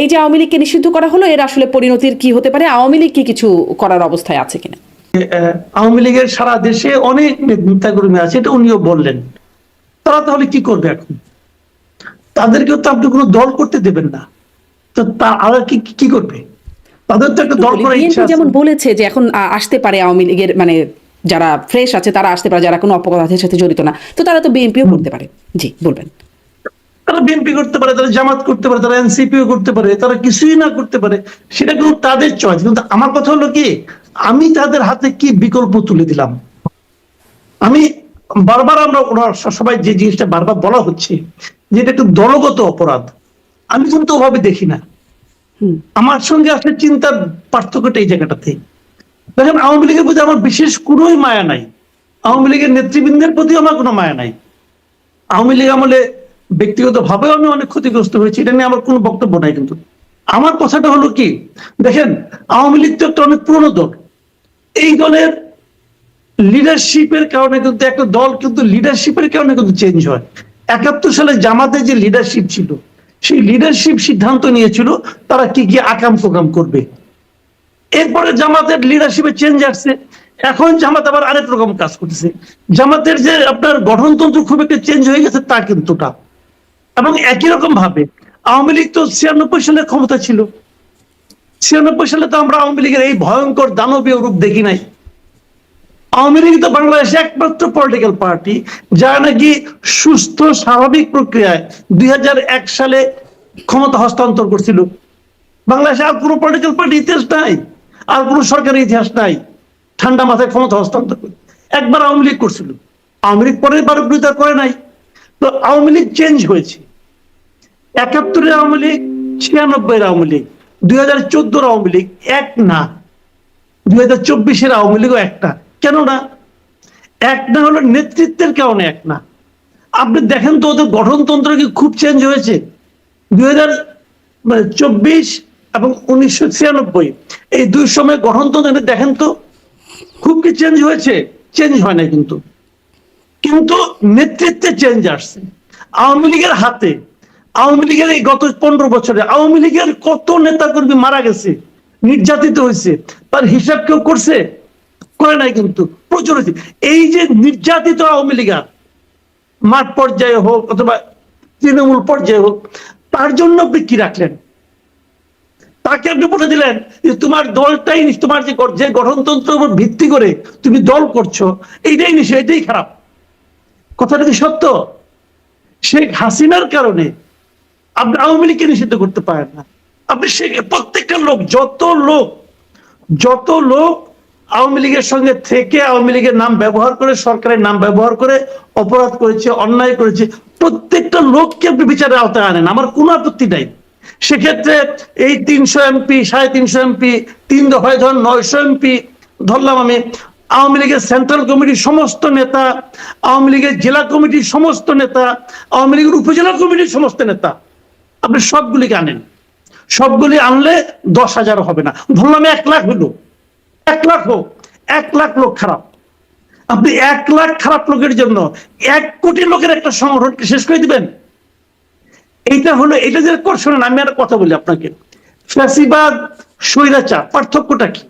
এই যে আওয়ামী লীগকে নিষিদ্ধ করা হলো এর আসলে পরিণতির কি হতে পারে? আওয়ামী লীগ কি কিছু করার অবস্থায় আছে কিনা? আওয়ামী লীগের সারা দেশে অনেক নেতাকর্মী আছে এটা উনিও বললেন। তারা তাহলে কি করবে এখন? তাদেরকেও তো আপনি কোনো দল করতে দেবেন না। তো তা আর কি কি করবে? তাদের তো একটা দল করার ইচ্ছা যেমন বলেছে যে এখন আসতে পারে আওয়ামী লীগের মানে যারা ফ্রেশ আছে তারা আসতে পারে যারা কোনো অপরাধের সাথে জড়িত না। তো তারা তো বিএনপিও করতে পারে। জি বলবেন। তারা বিএনপি করতে পারে তারা জামাত করতে পারে তারা এনসিপিও করতে পারে তারা কিছুই না করতে পারে সেটা কিন্তু তাদের চয়েস কিন্তু আমার কথা হলো কি আমি তাদের হাতে কি বিকল্প তুলে দিলাম? আমি বারবার আমরা ওনার সবাই যে জিনিসটা বারবার বলা হচ্ছে যে এটা একটু দলগত অপরাধ আমি কিন্তু ওভাবে দেখি না। আমার সঙ্গে আসলে চিন্তার পার্থক্যটা এই জায়গাটাতে। দেখেন আওয়ামী লীগের প্রতি আমার বিশেষ কোনোই মায়া নাই। আওয়ামী লীগের নেতৃবৃন্দের প্রতি আমার কোনো মায়া নাই। আওয়ামী লীগ আমলে ব্যক্তিগত ভাবেও আমি অনেক ক্ষতিগ্রস্ত হয়েছি, এটা নিয়ে আমার কোনো বক্তব্য নাই কিন্তু। আমার কথাটা হলো কি, দেখেন, আওয়ামী লীগ তো একটা অনেক পুরনো দল। এই দলের লিডারশিপের কারণে কিন্তু একটা দল কিন্তু লিডারশিপের কারণে কিন্তু চেঞ্জ হয়। একাত্তর সালে জামাতে যে লিডারশিপ ছিল, সেই লিডারশিপ সিদ্ধান্ত নিয়েছিল তারা কি কি আকাম প্রোগ্রাম করবে। এরপরে জামাতের লিডারশিপে চেঞ্জ আসছে। এখন জামাত আবার আরেক রকম কাজ করতেছে। জামাতের যে আপনার গঠনতন্ত্র খুব একটা চেঞ্জ হয়ে গেছে তা কিন্তু না। এবং একই রকম ভাবে আওয়ামী লীগ তো ছিয়ানব্বই সালে ক্ষমতা ছিল। ছিয়ানব্বই সালে তো আমরা আওয়ামী লীগের এই ভয়ঙ্কর দানবীয় রূপ দেখি নাই। আওয়ামী লীগ তো বাংলাদেশে একমাত্র পলিটিক্যাল পার্টি যারা নাকি সুস্থ, স্বাভাবিক প্রক্রিয়ায় দুই হাজার এক সালে ক্ষমতা হস্তান্তর করছিল। বাংলাদেশে আর কোনো পলিটিক্যাল পার্টি ইতিহাস নাই, আর কোনো সরকারি ইতিহাস নাই। ঠান্ডা মাথায় ক্ষমতা হস্তান্তর করে একবার আওয়ামী লীগ করছিল। আওয়ামী লীগ পরের বার বিরোধিতা করে নাই। তো আওয়ামী লীগ চেঞ্জ হয়েছে। একাত্তরের আওয়ামী লীগ ছিয়ানব্বই আওয়ামী লীগ, দুই হাজার চোদ্দোর আওয়ামী লীগ এক না। দুই হাজার চব্বিশের আওয়ামী লীগও একটা কেন না এক না হলো নেতৃত্বের কারণে এক না। আপনি দেখেন তো ওদের গঠনতন্ত্র কি খুব চেঞ্জ হয়েছে? দুই হাজার চব্বিশ এবং উনিশশো ছিয়ানব্বই, এই দুই সময় গঠনতন্ত্র দেখেন তো খুব কি চেঞ্জ হয়েছে? চেঞ্জ হয় না কিন্তু। কিন্তু নেতৃত্বে চেঞ্জ আসছে। আওয়ামী লীগের হাতে আওয়ামী লীগের এই গত পনেরো বছরে আওয়ামী লীগের কত নেতা কর্মী মারা গেছে, নির্যাতিত হয়েছে, তার হিসাব কেউ করছে? করে নাই কিন্তু, প্রচুর এই যে নির্যাতিত আওয়ামী লীগার মাঠ পর্যায়ে হোক অথবা তৃণমূল পর্যায়ে হোক, তার জন্য আপনি কি রাখলেন? তাকে আপনি বলে দিলেন যে তোমার দলটাই তোমার যে যে গঠনতন্ত্রের উপর ভিত্তি করে তুমি দল করছ, এইটাই নিশ্চয় এটাই খারাপ। কথাটা কি সত্য? শেখ হাসিনার কারণে আপনি আওয়ামী লীগকে নিষিদ্ধ করতে পারেন না। আপনি শেখ প্রত্যেকটা লোক, যত লোক যত লোক আওয়ামী লীগের সঙ্গে থেকে আওয়ামী লীগের নাম ব্যবহার করে, সরকারের নাম ব্যবহার করে অপরাধ করেছে, অন্যায় করেছে, প্রত্যেকটা লোককে আপনি বিচারের আওতায় আনেন। আমার কোনো আপত্তি নাই। সেক্ষেত্রে এই তিনশো এমপি, সাড়ে তিনশো এমপি, তিন দফায় ধর নয়শো এমপি ধরলাম আমি। আওয়ামী লীগের সেন্ট্রাল কমিটির সমস্ত নেতা, আওয়ামী লীগের জেলা কমিটির সমস্ত নেতা, আওয়ামী লীগের উপজেলা কমিটির সমস্ত নেতা আপনি সবগুলিকে আনেন। সবগুলি আনলে দশ হাজার হবে না। ধরলাম এক লাখ হলো। এক লাখ হোক, এক লাখ লোক খারাপ। আপনি এক লাখ খারাপ লোকের জন্য এক কোটি লোকের একটা সংগঠনকে শেষ করে দিবেন? এইটা হলো এটা যে শোনেন, আমি একটা কথা বলি আপনাকে। ফ্যাসিবাদ, স্বৈরাচার, পার্থক্যটা কি?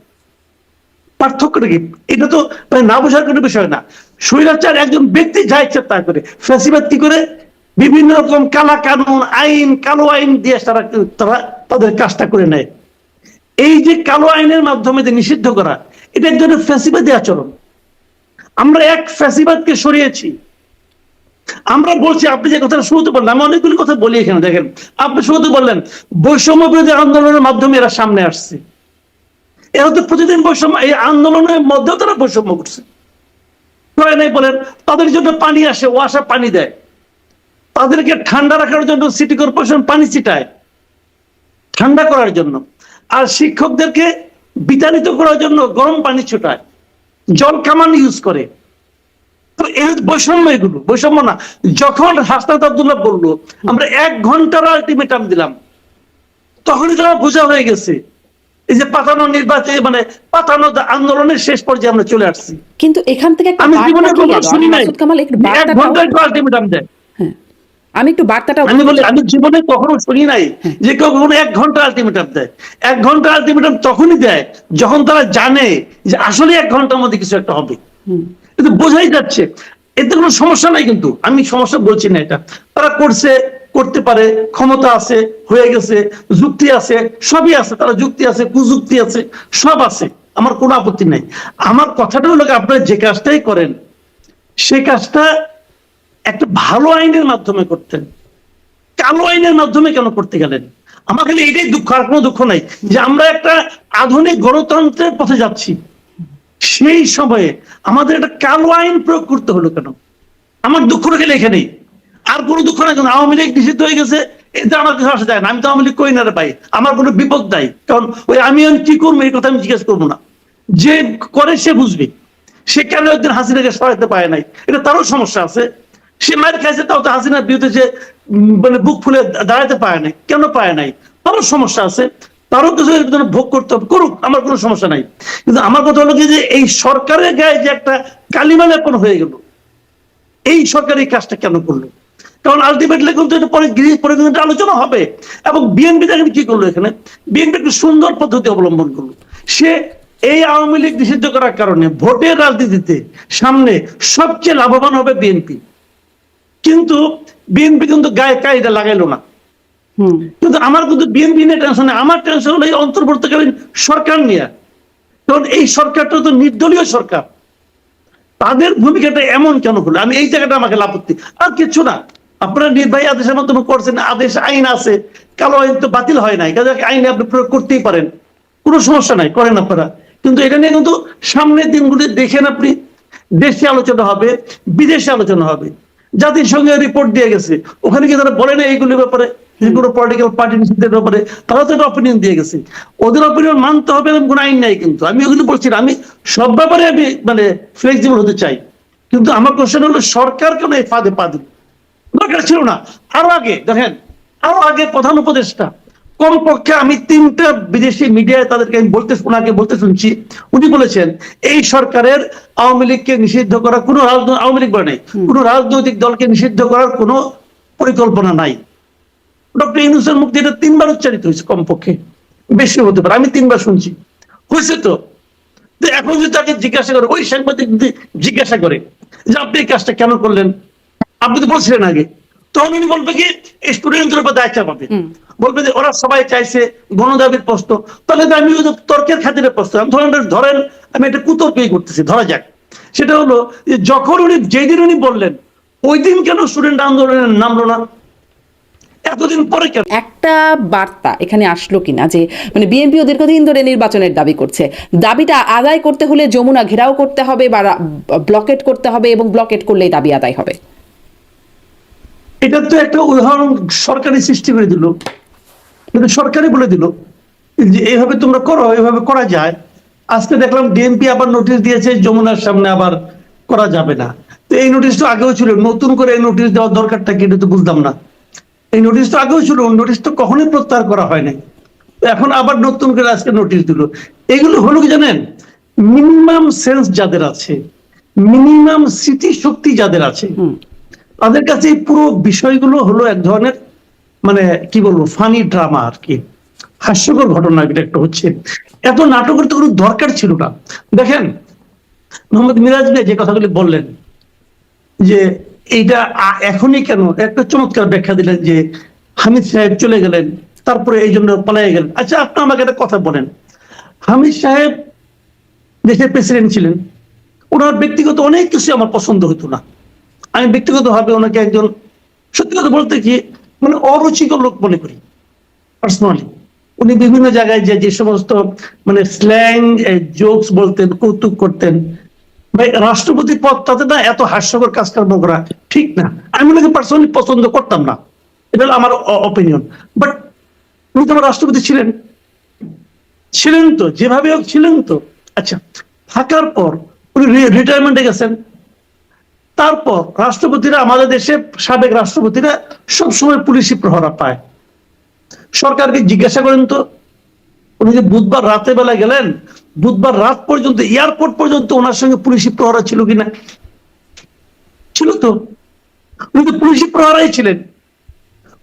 পার্থক্যটা কি? এটা তো না বোঝার কোনো বিষয় না। স্বৈরাচার একজন ব্যক্তি যা ইচ্ছা তা করে। ফ্যাসিবাদ কি করে? বিভিন্ন রকম কালা কানুন আইন, কালো আইন দিয়ে তারা তারা তাদের কাজটা করে নেয়। এই যে কালো আইনের মাধ্যমে যে নিষিদ্ধ করা এটা এক ধরনের ফ্যাসিবাদী আচরণ। আমরা এক ফ্যাসিবাদকে সরিয়েছি। আমরা বলছি, আপনি যে কথাটা শুরুতে বললেন, আমি অনেকগুলি কথা বলি এখানে, দেখেন। আপনি শুরুতে বললেন বৈষম্য বিরোধী আন্দোলনের মাধ্যমে এরা সামনে আসছে। এরা তো প্রতিদিন বৈষম্য, এই আন্দোলনের মধ্যেও তারা বৈষম্য করছে। বলেন, তাদের জন্য পানি আসে ও আসা পানি দেয়। তাদেরকে ঠান্ডা রাখার জন্য সিটি কর্পোরেশন পানি ছিটায়। ঠান্ডা করার জন্য। আর শিক্ষকদেরকে বিতাড়িত করার জন্য গরম পানি ছোটায়। জল কামান ইউজ করে। তো এই বৈষম্য এগুলো। বৈষম্য না। যখন হাসনাত আব্দুল্লাহ বলল আমরা এক ঘণ্টার আলটিমেটাম দিলাম। তখনই তারা বোঝা হয়ে গেছে। এই যে পাতানো নির্বাচন মানে পাতানো আন্দোলনের শেষ পর্যায়ে আমরা চলে আসছি। কিন্তু এখান থেকে আমি জীবনে শুনি নাই। এক ঘণ্টা আলটিমেটাম দেয়। আমি একটু বার্তাটা আমি বলি আমি জীবনে কখনো শুনি নাই যে কেউ কখনো এক ঘণ্টা আলটিমেটাম দেয়। এক ঘণ্টা আলটিমেটাম তখনই দেয় যখন তারা জানে যে আসলে এক ঘণ্টার মধ্যে কিছু একটা হবে। কিন্তু বোঝাই যাচ্ছে। এতে কোনো সমস্যা নাই কিন্তু। আমি সমস্যা বলছি না এটা। তারা করছে করতে পারে ক্ষমতা আছে হয়ে গেছে যুক্তি আছে সবই আছে। তারা যুক্তি আছে কুযুক্তি আছে সব আছে। আমার কোনো আপত্তি নাই। আমার কথাটা হলো আপনারা যে কাজটাই করেন সে কাজটা একটা ভালো আইনের মাধ্যমে করতেন। কালো আইনের মাধ্যমে কেন করতে গেলেন? আমার খালি এটাই দুঃখ, আর কোনো দুঃখ নাই যে আমরা একটা আধুনিক গণতন্ত্রের পথে যাচ্ছি। সেই সময়ে আমাদের একটা কালো আইন প্রয়োগ করতে হলো কেন? আমার দুঃখটা গেলে এখানেই আর কোনো দুঃখ নাই কারণ আওয়ামী লীগ নিষিদ্ধ হয়ে গেছে এতে আমার কিছু আসা যায় না। আমি তো আওয়ামী লীগ করি না ভাই। আমার কোনো বিপদ নাই। কারণ ওই আমি কি করব, এই কথা আমি জিজ্ঞেস করব না। যে করে সে বুঝবে। সে কেন একদিন হাসিনাকে সরাতে পারে নাই? এটা তারও সমস্যা আছে। সে মায়ের খাইছে তাও তো হাসিনার বিরুদ্ধে যে মানে বুক ফুলে দাঁড়াতে পারে নাই। কেন পারে নাই? তারও সমস্যা আছে। তারও কিছু ভোগ করতে হবে। করুক, আমার কোনো সমস্যা নাই। কিন্তু আমার কথা হলো কি যে, এই সরকারের গায়ে যে একটা কালিমা লেপন হয়ে গেল, এই সরকার এই কাজটা কেন করল? কারণ আলটিমেটলি কিন্তু এটা পরে গৃহ পরে কিন্তু আলোচনা হবে। এবং বিএনপি দেখেন কি করল এখানে? বিএনপি একটা সুন্দর পদ্ধতি অবলম্বন করল। সে এই আওয়ামী লীগ নিষিদ্ধ করার কারণে ভোটের রাজনীতিতে সামনে সবচেয়ে লাভবান হবে বিএনপি কিন্তু বিএনপি কিন্তু গায়ে কায়দা লাগাইলো না। কিন্তু আমার কিন্তু বিএনপি নিয়ে টেনশন নেই আমার টেনশন হলো এই অন্তর্বর্তীকালীন সরকার নিয়ে। কারণ এই সরকারটা তো নির্দলীয় সরকার। তাদের ভূমিকাটা এমন কেন হলো? আমি এই জায়গাটা আমাকে লাপত্তি। আর কিছু না আপনারা নির্বাহী আদেশের মাধ্যমে করছেন আদেশ আইন আছে। কালো আইন তো বাতিল হয় নাই। কাজে আইনে আপনি প্রয়োগ করতেই পারেন। কোনো সমস্যা নাই করেন আপনারা। কিন্তু এটা নিয়ে কিন্তু সামনের দিনগুলি দেখেন আপনি। দেশে আলোচনা হবে বিদেশে আলোচনা হবে। জাতিসংঘে রিপোর্ট দিয়ে গেছে। ওখানে কি তারা বলে না এইগুলির ব্যাপারে কোনো পলিটিক্যাল পার্টি নিষিদ্ধের ব্যাপারে, তারা তো একটা অপিনিয়ন দিয়ে গেছে। ওদের অপিনিয়ন মানতে হবে এরকম কোনো আইন নাই কিন্তু। আমি ওগুলো বলছি আমি সব ব্যাপারে আমি মানে ফ্লেক্সিবল হতে চাই। কিন্তু আমার কোশ্চেন হলো, সরকার কেন এই ফাঁদে পা দিল? দরকার ছিল না। আরও আগে, দেখেন, আরও আগে প্রধান উপদেষ্টা কমপক্ষে আমি তিনটা বিদেশি মিডিয়ায় তাদেরকে আমি বলতে ওনাকে বলতে শুনছি। উনি বলেছেন এই সরকারের আওয়ামী লীগকে নিষিদ্ধ করার কোনো রাজনৈতিক আওয়ামী লীগ বলে নাই কোনো রাজনৈতিক দলকে নিষিদ্ধ করার কোনো পরিকল্পনা নাই। ডক্টর ইউনুসের মুক্তি এটা তিনবার উচ্চারিত হয়েছে কমপক্ষে বেশি হতে পারে আমি তিনবার শুনছি। হয়েছে তো? তো এখন যদি তাকে জিজ্ঞাসা করে ওই সাংবাদিক জিজ্ঞাসা করে যে আপনি এই কাজটা কেন করলেন? আপনি তো বলছিলেন আগে। তখন উনি বলবে কি স্টুডেন্টদের উপর দায়িত্ব পাবে বলবে যে ওরা সবাই চাইছে গণদাবির প্রশ্ন। তাহলে আমি ওই তর্কের খাতিরে প্রশ্ন ধরেন ধরেন আমি একটা কুতর্কই করতেছি ধরা যাক। সেটা হলো যখন উনি যেদিন উনি বললেন ওই দিন কেন স্টুডেন্ট আন্দোলনে নামলো না? এতদিন পরে কেন? একটা বার্তা এখানে আসলো কিনা যে মানে বিএনপিও দীর্ঘদিন ধরে নির্বাচনের দাবি করছে। দাবিটা আদায় করতে হলে যমুনা ঘেরাও করতে হবে বা ব্লকেট করতে হবে এবং ব্লকেট করলেই দাবি আদায় হবে। এটা তো একটা উদাহরণ সরকারি সৃষ্টি করে দিল। কিন্তু সরকারি বলে দিল যে, এইভাবে তোমরা করো, এইভাবে করা যায়। আজকে দেখলাম ডিএমপি আবার নোটিশ দিয়েছে, যমুনার সামনে আবার করা যাবে না। তো এই নোটিশ তো আগেও ছিল, নতুন করে এই নোটিশ দেওয়ার দরকারটা কি এটা তো বুঝলাম না। এই নোটিশ তো আগেও ছিল নোটিশ তো কখনোই প্রত্যাহার করা হয় নাই। এখন আবার নতুন করে আজকে নোটিশ দিল। এগুলো হলো কি জানেন? মিনিমাম সেন্স যাদের আছে মিনিমাম স্মৃতি শক্তি যাদের আছে তাদের কাছে পুরো বিষয়গুলো হলো এক ধরনের মানে কি বলব ফানি ড্রামা আর কি হাস্যকর ঘটনা এটা একটা হচ্ছে। এত নাটকের তো কোনো দরকার ছিল না। দেখেন, মোহাম্মদ মিরাজ ভাই যে কথাগুলি বললেন, যে এইটা এখনই কেন, একটা চমৎকার ব্যাখ্যা দিলেন যে হামিদ সাহেব চলে গেলেন, তারপরে এই জন্য পালাই গেলেন। আচ্ছা আপনি আমাকে একটা কথা বলেন। হামিদ সাহেব দেশের প্রেসিডেন্ট ছিলেন। ওনার ব্যক্তিগত অনেক কিছু আমার পছন্দ হতো না। আমি ব্যক্তিগতভাবে ওনাকে একজন সত্যি কথা বলতে কি মানে অরুচিকর লোক মনে করি পার্সোনালি উনি বিভিন্ন জায়গায় যে যে সমস্ত মানে স্ল্যাং জোকস বলতেন, কৌতুক করতেন। ভাই, রাষ্ট্রপতি পদ তাতে না এত হাস্যকর কাজকর্ম করা ঠিক না। আমি ওনাকে পার্সোনালি পছন্দ করতাম না। এটা হলো আমার অপিনিয়ন বাট উনি তো আমার রাষ্ট্রপতি ছিলেন। ছিলেন তো, যেভাবে হোক ছিলেন তো। আচ্ছা থাকার পর উনি রিটায়ারমেন্টে গেছেন। তারপর রাষ্ট্রপতিরা আমাদের দেশে, সাবেক রাষ্ট্রপতিরা সবসময় পুলিশি প্রহরা পায়। সরকারকে জিজ্ঞাসা করেন তো, উনি যে বুধবার রাতে বেলা গেলেন, বুধবার রাত পর্যন্ত, এয়ারপোর্ট পর্যন্ত ওনার সঙ্গে পুলিশি প্রহরা ছিল কিনা? ছিল তো। উনি তো পুলিশি প্রহরাই ছিলেন।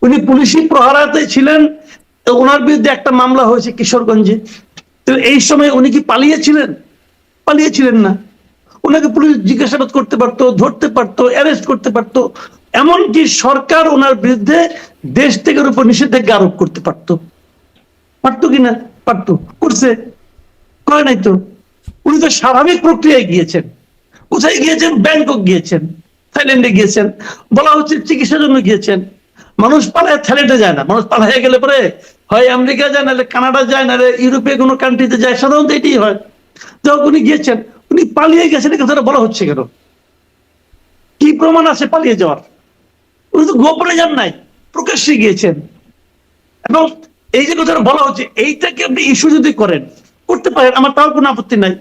উনি পুলিশি প্রহারাতে ছিলেন ওনার বিরুদ্ধে একটা মামলা হয়েছে কিশোরগঞ্জে। এই সময় উনি কি পালিয়েছিলেন? পালিয়েছিলেন না। ওনাকে পুলিশ জিজ্ঞাসাবাদ করতে পারতো, ধরতে পারতো অ্যারেস্ট করতে পারতো। এমনকি সরকার ওনার বিরুদ্ধে দেশ থেকে উপর নিষেধাজ্ঞা আরোপ করতে পারতো। পারতো কিনা? পারতো। করছে। করে নাই তো। উনি তো স্বাভাবিক প্রক্রিয়ায় গিয়েছেন। কোথায় গিয়েছেন? ব্যাংকক গিয়েছেন। থাইল্যান্ডে গিয়েছেন। বলা হচ্ছে চিকিৎসার জন্য গিয়েছেন। মানুষ পালায়, থাইল্যান্ডে যায় না। মানুষ পালায় গেলে পরে হয় আমেরিকা যায়, নাহলে কানাডা যায়, নাহলে ইউরোপে কোনো কান্ট্রিতে যায়। সাধারণত এটাই হয়। যখন উনি গিয়েছেন উনি পালিয়ে গেছেন কথাটা বলা হচ্ছে কেন? কি প্রমাণ আছে পালিয়ে যাওয়ার? উনি তো গোপনে যান নাই, প্রকাশ্যে গিয়েছেন। এবং এই যে কথাটা বলা হচ্ছে, এইটাকে আপনি ইস্যু যদি করেন, করতে পারেন, আমার তাও কোনো আপত্তি নাই।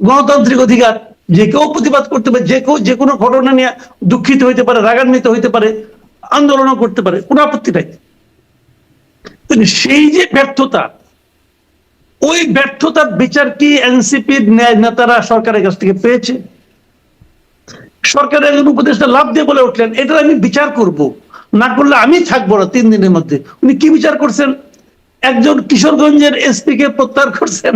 গণতান্ত্রিক অধিকার, যে কেউ প্রতিবাদ করতে পারে, যে কেউ যে কোনো ঘটনা নিয়ে দুঃখিত হইতে পারে, রাগান্বিত হইতে পারে, আন্দোলনও করতে পারে, কোনো আপত্তি নাই। সেই যে ব্যর্থতা ওই ব্যর্থতার বিচার কি এনসিপির ন্যায় নেতারা সরকারের কাছ থেকে পেয়েছে? সরকারের একজন উপদেষ্টা লাভ দিয়ে বলে উঠলেন এটা আমি বিচার করব। না করলে আমি থাকব না তিন দিনের মধ্যে। উনি কি বিচার করছেন? একজন কিশোরগঞ্জের এসপি কে প্রত্যাহার করছেন,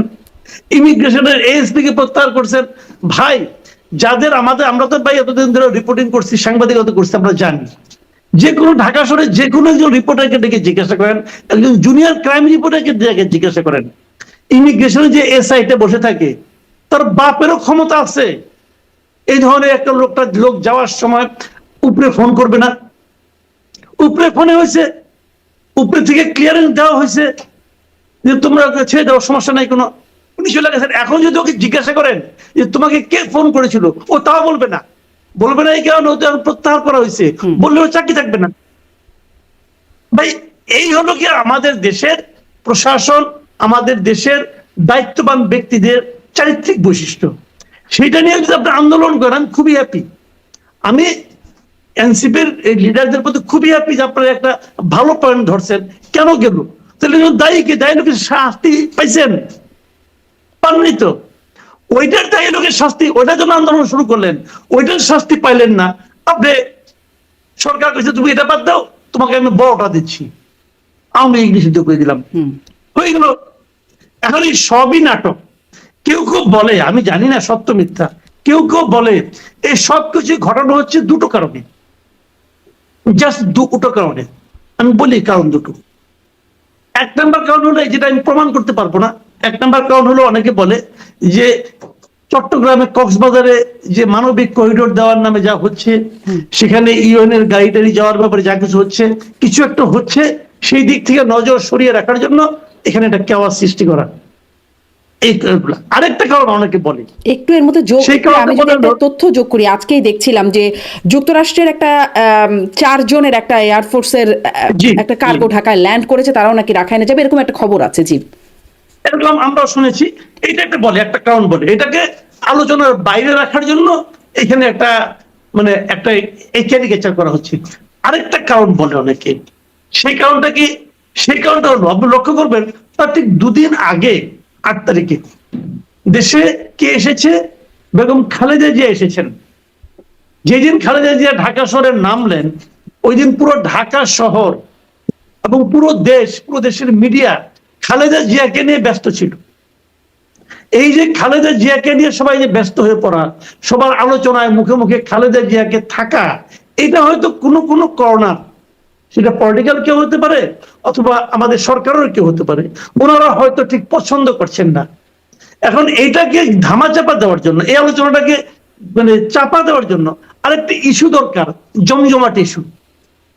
ইমিগ্রেশনের এএসপি কে প্রত্যাহার করছেন। ভাই, যাদের আমাদের, আমরা তো ভাই এতদিন ধরে রিপোর্টিং করছি, সাংবাদিকতা করছি, আমরা জানি। যে কোনো ঢাকা শহরে যে কোনো একজন রিপোর্টারকে ডেকে জিজ্ঞাসা করেন, একজন জুনিয়র ক্রাইম রিপোর্টারকে ডেকে জিজ্ঞাসা করেন। ইমিগ্রেশনে যে এসআইটা বসে থাকে তার বাপেরও ক্ষমতা আছে। এই ধরনের একটা লোকটা লোক যাওয়ার সময় উপরে ফোন করবে না। উপরে ফোনে হয়েছে উপরে থেকে ক্লিয়ারেন্স দেওয়া হয়েছে যে তোমরা ছেড়ে দাও সমস্যা নাই কোনো। উনি চলে গেছেন। এখন যদি ওকে জিজ্ঞাসা করেন যে তোমাকে কে ফোন করেছিল ও তাও বলবে না। বলবে না এই কারণে ওদের প্রত্যাহার করা হয়েছে। বললে ও চাকরি থাকবে না। ভাই এই হলো কি আমাদের দেশের প্রশাসন আমাদের দেশের দায়িত্ববান ব্যক্তিদের চারিত্রিক বৈশিষ্ট্য। সেটা নিয়ে যদি আপনি আন্দোলন করেন, খুবই হ্যাপি আমি এনসিপির এই লিডারদের প্রতি খুবই হ্যাপি যে আপনারা একটা ভালো পয়েন্ট ধরছেন। কেন গেল? তাহলে দায়ী কি? দায়ী লোকের শাস্তি পাইছেন। পাননি তো। ওইটার দায়ী লোকের শাস্তি ওইটার জন্য আন্দোলন শুরু করলেন, ওইটার শাস্তি পাইলেন না। আপনি সরকার কাছে তুমি এটা বাদ দাও, তোমাকে আমি বড়টা দিচ্ছি। আমি ইংলিশ করে দিলাম। হয়ে গেল। এখন এই সবই নাটক। কেউ কেউ বলে আমি জানি না সত্য মিথ্যা কেউ কেউ বলে এই সব কিছু ঘটানো হচ্ছে দুটো কারণে। জাস্ট দুটো কারণে। আমি বলি কারণ দুটো। এক নম্বর কারণ হলো যেটা আমি প্রমাণ করতে পারব না। এক নম্বর কারণ হলো অনেকে বলে যে চট্টগ্রামে কক্সবাজারে যে মানবিক করিডোর দেওয়ার নামে যা হচ্ছে সেখানে ইউএনের গাড়ি টাড়ি যাওয়ার ব্যাপারে যা কিছু হচ্ছে কিছু একটা হচ্ছে সেই দিক থেকে নজর সরিয়ে রাখার জন্য এখানে একটা কেওয়াজ সৃষ্টি করা এই আরেকটা কারণ অনেকে বলে একটু এর মধ্যে যোগ সেই করে কারণে আমি যদি একটা তথ্য যোগ করি আজকেই দেখছিলাম যে যুক্তরাষ্ট্রের একটা চারজনের একটা এয়ারফোর্সের জি, একটা কার্গো ঢাকায় ল্যান্ড করেছে তারাও নাকি রাখাইনে যাবে এরকম একটা খবর আছে জি এরকম আমরাও শুনেছি এটা একটা বলে একটা কারণ বলে এটাকে আলোচনার বাইরে রাখার জন্য এখানে একটা মানে একটা ক্যারিকেচার করা হচ্ছে আরেকটা কারণ বলে অনেকে সেই কারণটা কি সেই কারণটা হলো আপনি লক্ষ্য করবেন, তার ঠিক দুদিন আগে, আট তারিখে, দেশে কে এসেছে? বেগম খালেদা জিয়া এসেছেন। যেদিন খালেদা জিয়া ঢাকা শহরে নামলেন ওই দিন পুরো ঢাকা শহর এবং পুরো দেশ, পুরো দেশের মিডিয়া খালেদা জিয়াকে নিয়ে ব্যস্ত ছিল। এই যে খালেদা জিয়াকে নিয়ে সবাই যে ব্যস্ত হয়ে পড়া, সবার আলোচনায় মুখে মুখে খালেদা জিয়াকে থাকা, এটা হয়তো কোনো কোনো কর্নার সেটা পলিটিক্যাল কেউ হতে পারে অথবা আমাদের সরকারের কেউ হতে পারে। ওনারা হয়তো ঠিক পছন্দ করছেন না। এখন এইটাকে ধামা চাপা দেওয়ার জন্য এই আলোচনাটাকে মানে চাপা দেওয়ার জন্য আরেকটা ইস্যু দরকার জমজমাট ইস্যু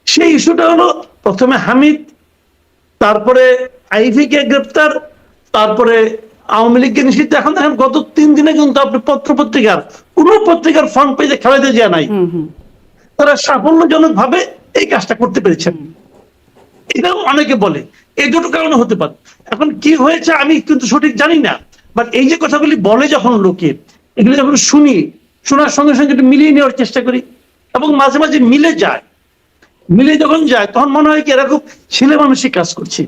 সেই ইস্যুটা হলো প্রথমে হামিদ তারপরে আইভি কে গ্রেপ্তার তারপরে আওয়ামী লীগকে নিষিদ্ধ। এখন দেখেন গত তিন দিনে কিন্তু আপনি পত্র পত্রিকার কোন পত্রিকার ফ্রন্ট পেজে খেলাতে যায় নাই। তারা সাফল্যজনক ভাবে এই কাজটা করতে পেরেছেন। এটাও অনেকে বলে এই দুটো কারণে হতে পারে। এখন কি হয়েছে আমি কিন্তু সঠিক জানি না বাট এই যে কথাগুলি বলে যখন লোকে এগুলো যখন শুনি শোনার সঙ্গে সঙ্গে একটু মিলিয়ে নেওয়ার চেষ্টা করি এবং মাঝে মাঝে মিলে যায়। মিলে যখন যায় তখন মনে হয় কি এরা খুব ছেলে মানুষই কাজ করছে।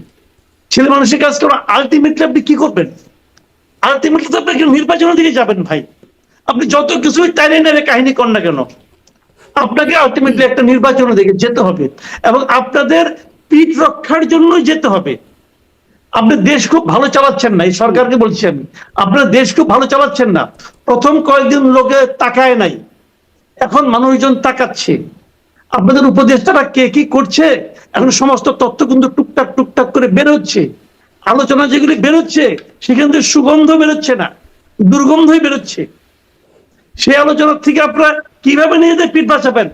ছেলে মানুষের কাজ করে আলটিমেটলি আপনি কি করবেন? আলটিমেটলি তো আপনি নির্বাচনের দিকে যাবেন ভাই। আপনি যত কিছুই নেড়ে কাহিনী কর না কেন। আপনাকে আলটিমেটলি একটা নির্বাচনের দিকে যেতে হবে এবং আপনাদের পিঠ রক্ষার জন্য যেতে হবে। আপনি দেশ খুব ভালো চালাচ্ছেন না, এই সরকারকে বলছি আমি। আপনার দেশ খুব ভালো চালাচ্ছেন না। প্রথম কয়েকদিন লোকে তাকায় নাই। এখন মানুষজন তাকাচ্ছে। আপনাদের উপদেষ্টারা কে কি করছে? এখন সমস্ত তথ্য কিন্তু টুকটাক টুকটাক করে বেরোচ্ছে। আলোচনা যেগুলি বেরোচ্ছে, সেখান থেকে সুগন্ধ বেরোচ্ছে না, দুর্গন্ধই বেরোচ্ছে। সেই আলোচনার থেকে আপনারা কীভাবে নিজেদের পিঠ বাঁচাবেন?